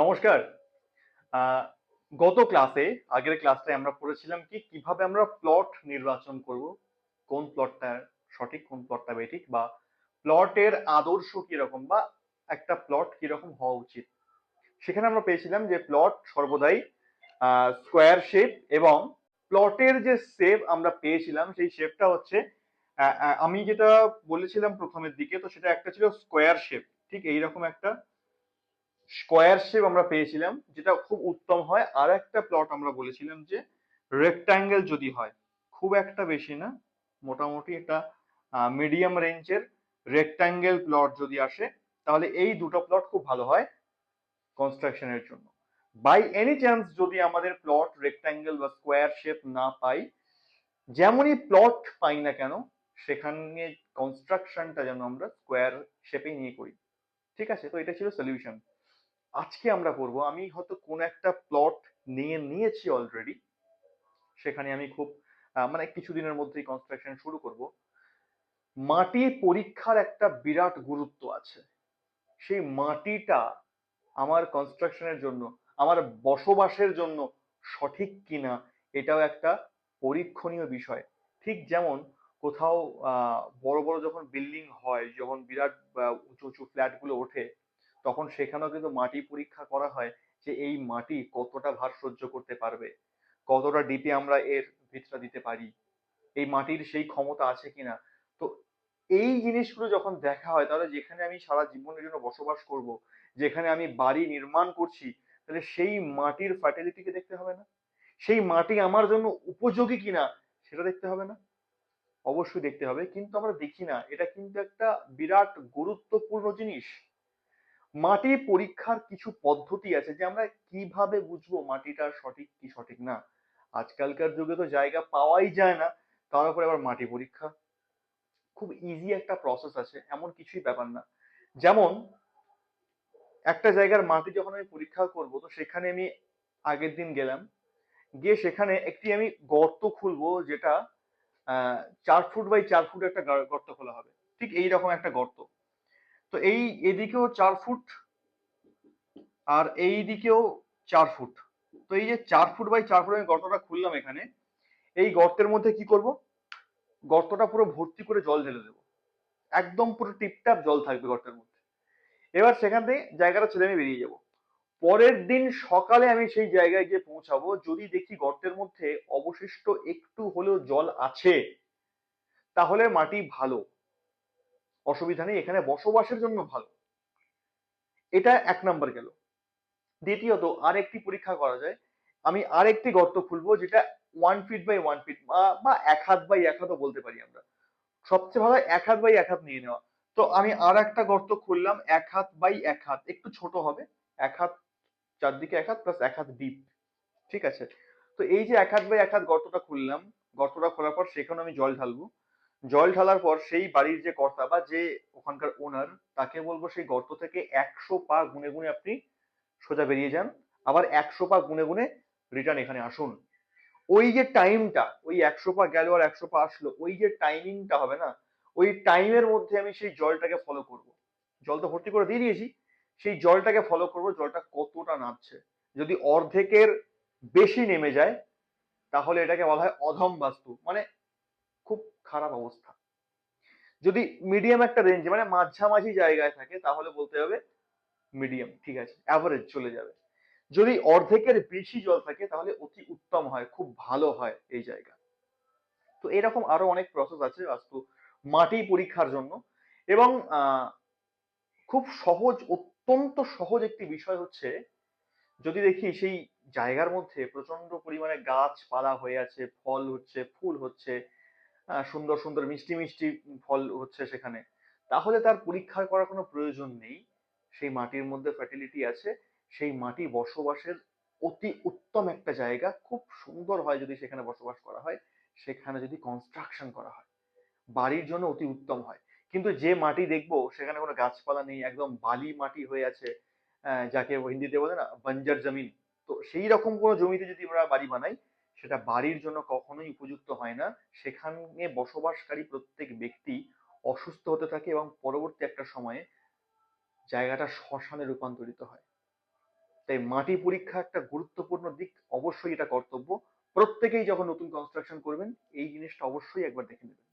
নমস্কার। গত ক্লাসে আগের ক্লাসে আমরা পড়েছিলাম কি, কীভাবে আমরা প্লট নির্বাচন করব, কোন প্লটটা সঠিক, কোন প্লটটা বেঠিক, বা প্লটের আদর্শ কীরকম, বা একটা প্লট কীরকম হওয়া উচিত। সেখানে আমরা পেয়েছিলাম যে প্লট সর্বদাই স্কোয়ার শেপ এবং প্লটের যে শেপ আমরা পেয়েছিলাম, সেই শেপটা হচ্ছে আমি যেটা বলেছিলাম প্রথমের দিকে, তো সেটা একটা ছিল স্কোয়ার শেপ ঠিক এইরকম একটা স্কোয়ার শেপ আমরা পেয়েছিলাম, যেটা খুব উত্তম হয়। আর একটা প্লট আমরা বলেছিলাম যে রেক্টাঙ্গেল যদি হয়, খুব একটা বেশি না, মোটামুটি একটা মিডিয়াম রেঞ্জের রেক্টাঙ্গেল প্লট যদি আসে, তাহলে এই দুটো প্লট খুব ভালো হয় কনস্ট্রাকশনের জন্য। বাই এনি চান্স যদি আমাদের প্লট রেক্টাঙ্গেল বা স্কোয়ার শেপ না পাই, যেমনই প্লট পাই না কেন, সেখানে কনস্ট্রাকশনটা যেন আমরা স্কোয়ার শেপে নিয়ে করি। ঠিক আছে? তো এটা ছিল সলিউশন আজকে আমরা করব, আমি হয়তো কোন একটা প্লট নিয়ে নিয়েছি অলরেডি সেখানে আমি খুব মানে কিছুদিনের মধ্যেই কনস্ট্রাকশন শুরু করব। মাটি পরীক্ষার একটা বিরাট গুরুত্ব আছে। সেই মাটিটা আমার কনস্ট্রাকশনের জন্য, আমার বসবাসের জন্য সঠিক কিনা, এটাও একটা পরীক্ষণীয় বিষয়। ঠিক যেমন কোথাও বড় বড় যখন বিল্ডিং হয়, যখন বিরাট উঁচু উঁচু ফ্ল্যাটগুলো ওঠে তখন সেখানেও কিন্তু মাটি পরীক্ষা করা হয় যে এই মাটি কতটা ভার সহ্য করতে পারবে, কতটা ডিপে আমরা এর ভিতটা দিতে পারি, এই মাটির সেই ক্ষমতা আছে কিনা। তো এই জিনিসগুলো যখন দেখা হয়, তাহলে যেখানে আমি সারা জীবনের জন্য বসবাস করব, যেখানে আমি বাড়ি নির্মাণ করছি, তাহলে সেই মাটির ফার্টিলিটিকে দেখতে হবে না? সেই মাটি আমার জন্য উপযোগী কিনা, সেটা দেখতে হবে না? অবশ্যই দেখতে হবে, কিন্তু আমরা দেখি না। এটা কিন্তু একটা বিরাট গুরুত্বপূর্ণ জিনিস। মাটি পরীক্ষার কিছু পদ্ধতি আছে যে আমরা কীভাবে বুঝব মাটিটা সঠিক কি সঠিক না? আজকালকার যুগে তো জায়গা পাওয়াই যায় না, তার উপরে আবার মাটি পরীক্ষা। খুব ইজি একটা প্রসেস আছে, এমন কিছুই ব্যাপার না। যেমন, একটা জায়গার মাটি যখন আমি পরীক্ষা করব, তো সেখানে আমি আগের দিন গেলাম, গিয়ে সেখানে একটি আমি গর্ত খুলবো যেটা চার ফুট বাই চার ফুট একটা গর্ত খোলা হবে। ঠিক এই রকম একটা গর্ত। তো এই এদিকেও চার ফুট আর এই দিকেও চার ফুট। তো এই যে চার ফুট বাই চার ফুট আমি গর্তটা খুললাম এখানে, এই গর্তের মধ্যে কি করব? গর্তটা পুরো ভর্তি করে জল ঢেলে দেবো। একদম পুরো টিপটাপ জল থাকবে গর্তের মধ্যে। এবার সেখান থেকে জায়গাটা ছেড়ে আমি বেরিয়ে যাব। পরের দিন সকালে আমি সেই জায়গায় গিয়ে পৌঁছাবো। যদি দেখি গর্তের মধ্যে অবশিষ্ট একটু হলেও জল আছে, তাহলে মাটি ভালো। অসুবিধা নেই, এখানে বসবাসের জন্য ভালো। এটা এক নাম্বার গেল। দ্বিতীয়ত, আরেকটি পরীক্ষা করা যায়। আমি আর একটি গর্ত খুলবো যেটা one feet by one feet বা এক হাত বাই এক হাতও বলতে পারি আমরা। সবচেয়ে ভালো এক হাত বাই এক হাত নিয়ে নেওয়া। তো আমি আর একটা গর্ত খুললাম, এক হাত বাই এক হাত। একটু ছোট হবে। এক হাত চারদিকে এক হাত প্লাস এক হাত ডিপ ঠিক আছে? তো এই যে এক হাত বাই এক হাত গর্তটা খুললাম, গর্তটা খোলার পর সেখানে আমি জল ঢালবো। জল ঢালার পর সেই বাড়ির যে কর্তা বা যে ওখানকার ওনার তাকে বলব সেই গর্ত থেকে একশো পা গুনে গুনে আপনি সোজা বেরিয়ে যান। আবার একশো পা গুনে গুনে রিটার্ন এখানে আসুন। ওই যে টাইমটা ওই একশো পা গেল আর একশো পা আসলো, ওই যে টাইমিংটা হবে না, ওই টাইমের মধ্যে আমি সেই জলটাকে ফলো করব। জল তো ভর্তি করে দিয়ে দিয়েছি, সেই জলটাকে ফলো করব, জলটা কতটা নামছে। যদি অর্ধেকের বেশি নেমে যায়, তাহলে এটাকে বলা হয় অধম বাস্তু। মানে খুব খারাপ অবস্থা। যদি মিডিয়াম একটা রেঞ্জ মানে মাঝামাঝি জায়গায় থাকে, তাহলে বলতে হবে মিডিয়াম ঠিক আছে অ্যাভারেজ চলে যাবে। যদি অর্ধেকের বেশি জল থাকে, তাহলে অতি উত্তম হয়, খুব ভালো হয় এই জায়গা। তো এরকম আরও অনেক প্রসেস আছে বাস্তু মাটি পরীক্ষার জন্য। এবং খুব সহজ, অত্যন্ত সহজ একটি বিষয় হচ্ছে, যদি দেখি সেই জায়গার মধ্যে প্রচণ্ড পরিমাণে গাছপালা হয়ে আছে, ফল হচ্ছে, ফুল হচ্ছে সুন্দর সুন্দর মিষ্টি মিষ্টি ফল হচ্ছে সেখানে। তাহলে তার পরীক্ষা করার কোনো প্রয়োজন নেই। সেই মাটির মধ্যে ফার্টিলিটি আছে। সেই মাটি বসবাসের অতি উত্তম একটা জায়গা। খুব সুন্দর হয় যদি সেখানে বসবাস করা হয়। সেখানে যদি কনস্ট্রাকশন করা হয়। বাড়ির জন্য অতি উত্তম হয়। কিন্তু যে মাটি দেখব, সেখানে কোনো গাছপালা নেই, একদম বালি মাটি হয়ে আছে যাকে হিন্দিতে বলে না বঞ্জার জমিন। তো সেই রকম কোনো জমিতে যদি আমরা বাড়ি বানাই সেটা বাড়ির জন্য কখনোই উপযুক্ত হয় না। সেখানে বসবাসকারী প্রত্যেক ব্যক্তি অসুস্থ হতে থাকে এবং পরবর্তী একটা সময়ে জায়গাটা শ্মশানে রূপান্তরিত হয়। তাই মাটি পরীক্ষা একটা গুরুত্বপূর্ণ দিক, অবশ্যই এটা কর্তব্য। প্রত্যেকেই যখন নতুন কনস্ট্রাকশন করবেন, এই জিনিসটা অবশ্যই একবার দেখে নেবেন।